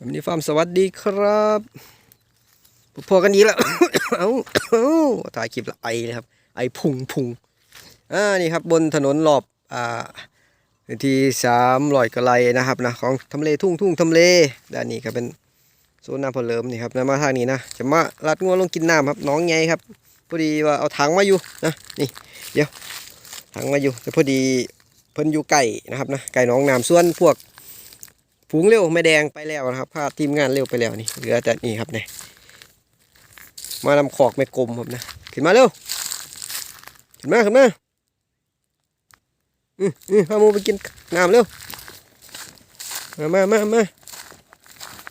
วันนี้ฟาร์มสวัสดีครับพอกันนี้แล้วเอ้าเอาถ่ายคลิปละไอเลยครับ ไอพุงพุงอ่านี่ครับบนถนนรอบอ่าที่สามร้อยกว่าไร่นะครับนะของทำเลทุ่งทุ่งทำเลด้านนี้ก็เป็นโซนน้ำพอเลิมนี่ครับนะมาทางนี้นะจะมาลัดงัวลงกินน้ำครับน้องไงครับพอดีว่าเอาถังมาอยู่นะนี่เดี๋ยวถังมาอยู่แต่พอดีเพิ่นอยู่ไก่นะครับนะไก่น้องน้ำส่วนพวก ฝูงเร็วไม่แดงไปแล้วนะครับพาทีมงานเร็วไปแล้วนี่เหลือแต่นี่ครับเนี่ยมานำขอกไม่กลมครับนะขึ้นมาเร็วขึ้นมาขึ้นมาอืมอืมพามูไปกินน้ำเร็วมามามามา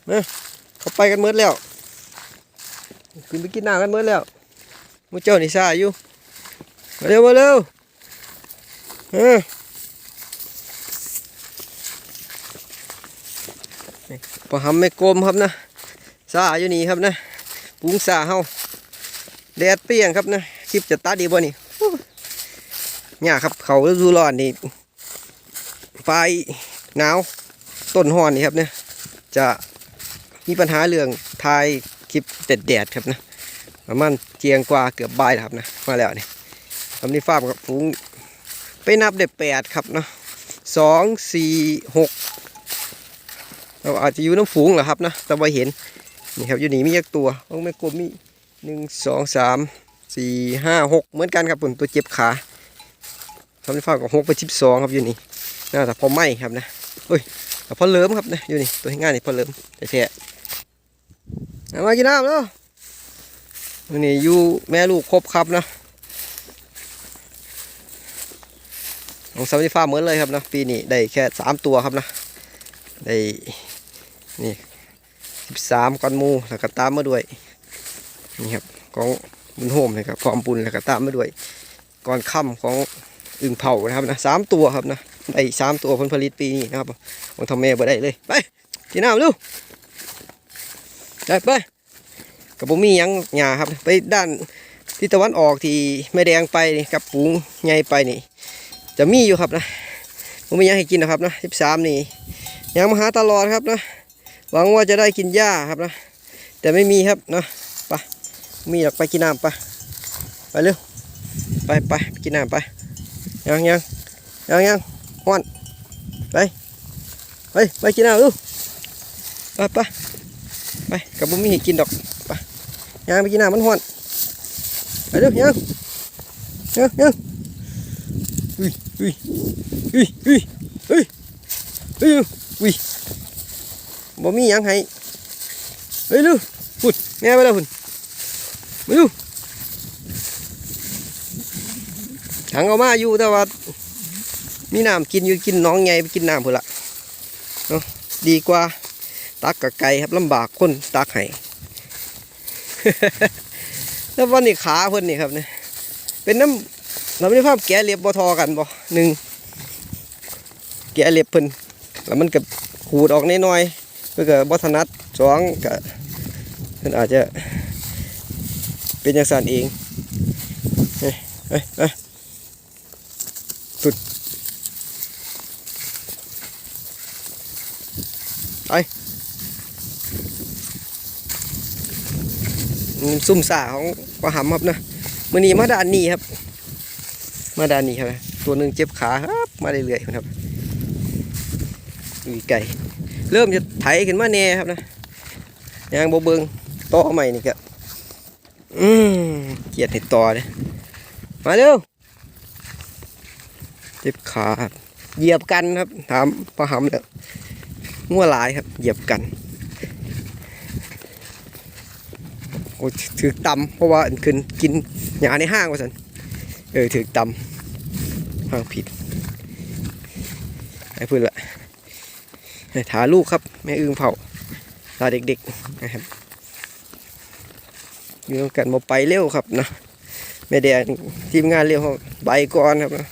มาเขาไปกันเมื่อแล้วขึ้นไปกินน้ำกันเมื่อแล้วมูเจ้านี่ซาอยู่มาเร็วมาเร็วเออ พอหำไม่กลมครับนะซาอยู่นี่ครับนะปุ้งซาเฮาแดดเปรี้ยงครับนะคลิปจะตัดดีบ่นี่เนี่ยครับเขาฤดูร้อนนี่ไฟหนาวต้นหอนนี่ครับเนี่ยจะมีปัญหาเรื่องทายคลิปแดดๆครับนะประมาณเจียงกว่าเกือบบ่ายแล้วครับนะมาแล้วนี่ทำนี่ฟากับปุ้งไปนับได้แปดครับเนาะสองสี่หก เราอาจจะอยู่น้ำฝูงเหรอครับนะแต่ว่าเห็นนี่ครับอยู่นี่มียักตัวต้องไม่กลมมีหนึ่งสองสามสี่ห้าหกเหมือนกันครับผมตัวเจ็บขาทำให้ฟ้ากับหกไปสิบสองครับอยู่นี่น่าจะพอไหมครับนะเฮ้ยแต่พอเลิมครับนะอยู่นี่ตัวง่ายนี่พอเลิมแท้ๆเอามากินน้ำแล้วนนี้อยู่แม่ลูกครบครับนะของสามสิฟ้าเหมือนเลยครับนะปีนี้ได้แค่สามตัวครับนะได้ นี่สิบสามก้อนมูแล้วก็ตามมาด้วยนี่ครับของบุญโฮมนะครับพร้อมปุนแล้วก็ตามมาด้วยก้อนค่ำของอึ่งเผานะครับนะสามตัวครับนะได้สามตัวผลผลิตปีนี้นะครับของทำแม่บ่ได้เลยไปกินน้ำลูกได้ไปกับผมมียังหยาครับ ไปด้านทิศตะวันออกที่แม่แดงไปนี่กับปูงใหญ่ไปนี่ จะมีอยู่ครับนะผมมียังให้กินนะครับนะสิบสามนี่ยังมาหาตลอดครับนะ หวังว่าจะได้กินหญ้าครับนะ แต่ไม่มีครับเนาะไปมีหรอกไปกินน้ำไปไปเร็วไปไปไปกินน้ำไปยังยังยังยังห้อนไปไปไปกินน้ำลูกไปไปไปกับบุ้มีกินดอกไปยังไปกินน้ำมันห้อนไปเร็วยังยังยังอุ้ยอุ้ยอุ้ยอุ้ยอุ้ยอุ้ยอุ้ย บ่มีหยังให้เฮ้ยลูกพุ่นแม่ไปแล้วพุ่นมาดูถังเอามาอยู่แต่ว่ามีน้ำกินอยู่กินน้องไงไปกินน้ำพุ่นละเนาะดีกว่าตักกับไก่ครับลำบากคนตักให้ แล้ววันนี้ขาเพิ่นนี่ครับเนี่ยเป็นน้ำเราไม่ได้ภาพแกะเรียบบทอกันบ่หนึ่งแกะเรียบเพิ่นแล้วมันก็ขูดออกน้อยๆ เพื่อก็บัถนัดสองก็มันอาจจะเป็นอย่างสันเองเฮ้ยเฮ้ยเฮ้ยสุดไปซุ่มซ่าของปลาหำครับนะมือนี้มาด้านนี้ครับ มาด้านนี้ครับ ตัวหนึ่งเจ็บขาครับ มาเรื่อยๆครับมีไก่ เริ่มจะไถขึ้นมาแน่ครับนะยางโบเบิงต่อใหม่นี่ครับอืมเกียดเห็ดต่อเลยมาเร็วเจ็บขาครับเหยียบกันครับ ถามปลาหำแล้วงัวหลายครับ เหยียบกันโอ้ถือตำเพราะว่าขึ้นกินหยาในห้างว่าสันเออถือตำห้างผิดไอ้เพื่อนละ ถาลูกครับ แม่อึงเผาตาเด็กๆนะครับอยู่ต้องกันมาไปเร็วครับนะแม่แดงทีมงานเร็วเขาใบก่อนครับนะ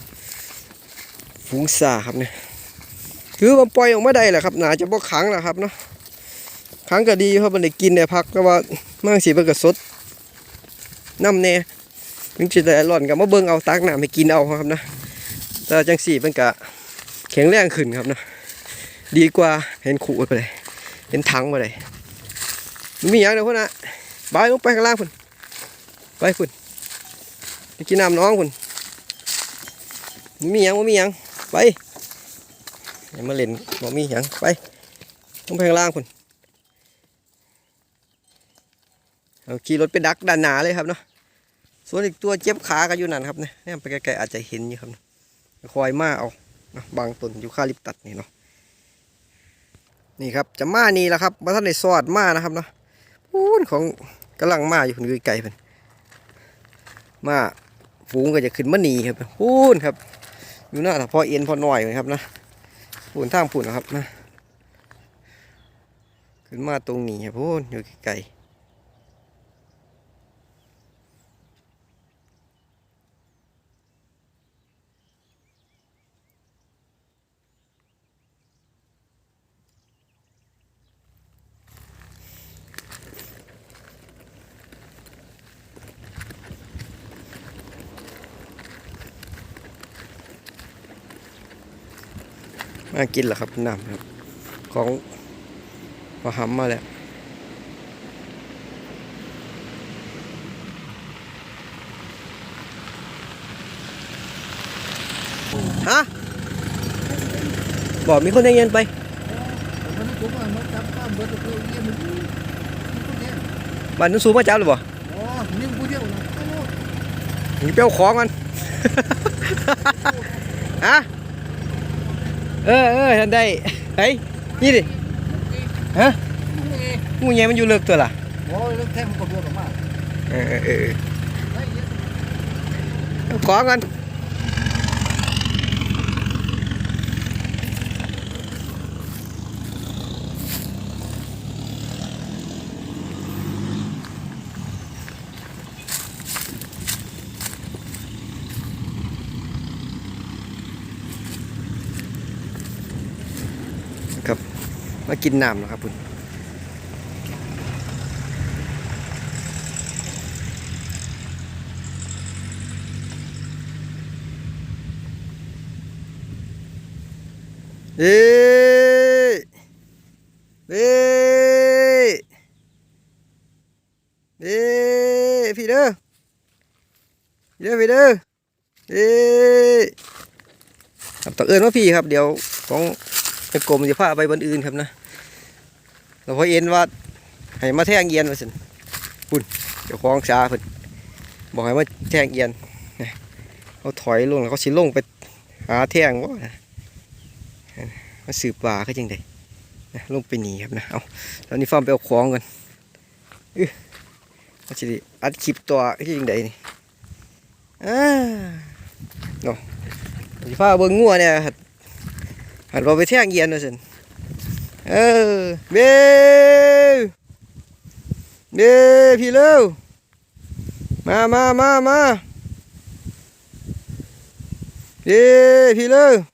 ฝูงซาครับเนี่ยคือมันปล่อยออกมาได้แหละครับหนาจะบ่ขังแหละครับเนาะขังก็ดีเพราะมันได้กินได้พักแต่ว่ามั่งสีมันก็สดน้ำแน่ถึงจะได้ร้อนกับมาเบิ่งเอาตักหน้ำให้กินเอาครับนะแต่จังสีมันก็แข็งแรงขึ้นครับนะ ดีกว่าเห็นขู่ไปเลยเป็นถังมาเลยมันมีอย่างเดียวพุ่นนะบายลงไปข้างล่างพุ่นไปพุ่นไปกินน้ำน้องพุ่นมันมีอย่างมันมีอย่างไปอย่ามาเล่นบ่มีอย่างไปลงไปข้างล่างพุ่นเอาขี่รถไปดักด้านหนาเลยครับเนาะส่วนอีกตัวเจ็บขากันอยู่นั่นครับเนี่ยนี่ยไปไกลๆอาจจะเห็นอยู่ครับคอยมาเอาบางต้นอยู่คาลิปตัสนี่เนาะ นี่ครับจะมานี่แล้วครับมาท่านในสอดมานะครับเนาะพูนของกำลังมาอยู่คนไกลๆเพิ่นมาฝูงก็จะขึ้นมาหนีครับพูนครับอยู่หน้าถ้าพอเอ็นพอหน่อยเลยครับนะพูนทางพูนนะครับนะขึ้นมาตรงนี้ครับพูนอยู่ไกลๆ มากินแหละครับน้ำครับ ของปลาหำมาแล้วฮะบอกมีคนได้เงินไปมันผมว่ามันจับข้ามเบิดเลยเยี่ยมมันนี่ผู้เดียวบ้านนู้นสูงมาจับหรือเปล่าอ๋อนี่ผู้เดียวนะโอ้หนีเปรี้ยวของกันฮะ เออเออท่านได้เฮ้ยนี่ดิฮะงูใหญ่มันอยู่เลิกตัวล่ะโหเลือกแท้มันก็บวกกันมาเออเออเออไอ้เหี้ยเอาของกัน มากินน้ำนะครับคุณเอ้เอ้เอ้พี่เด้อพี่เด้อพี่เด้อเอ้ครับต้องเอินว่าพี่ครับ เดี๋ยวของไอ้กรมจะพาไปบนอื่นครับนะ เราพอเอ็นว่าให้มาแท่งเอียนมาสิปุ่นเดี๋ยวคล้องชาพิ่นบอกให้มาแท่งเอียนนะเขาถอยลงแล้วเขาสิลงไปหาแท่งวะมาสืบป่าก็จังไดนะลงไปหนีครับนะเอาตอนนี้ฟามไปเอาของกันอื้อมาสิได้อัดคลิปตัวก็จังไดนี่อ่าเนาะฟ้าเบิ่งงัวเนี่ยหัดหัดเราไปแท่งเยียนว่าซั่น เออเบเบพี่เร็วมามามามาเบพี่เร็ว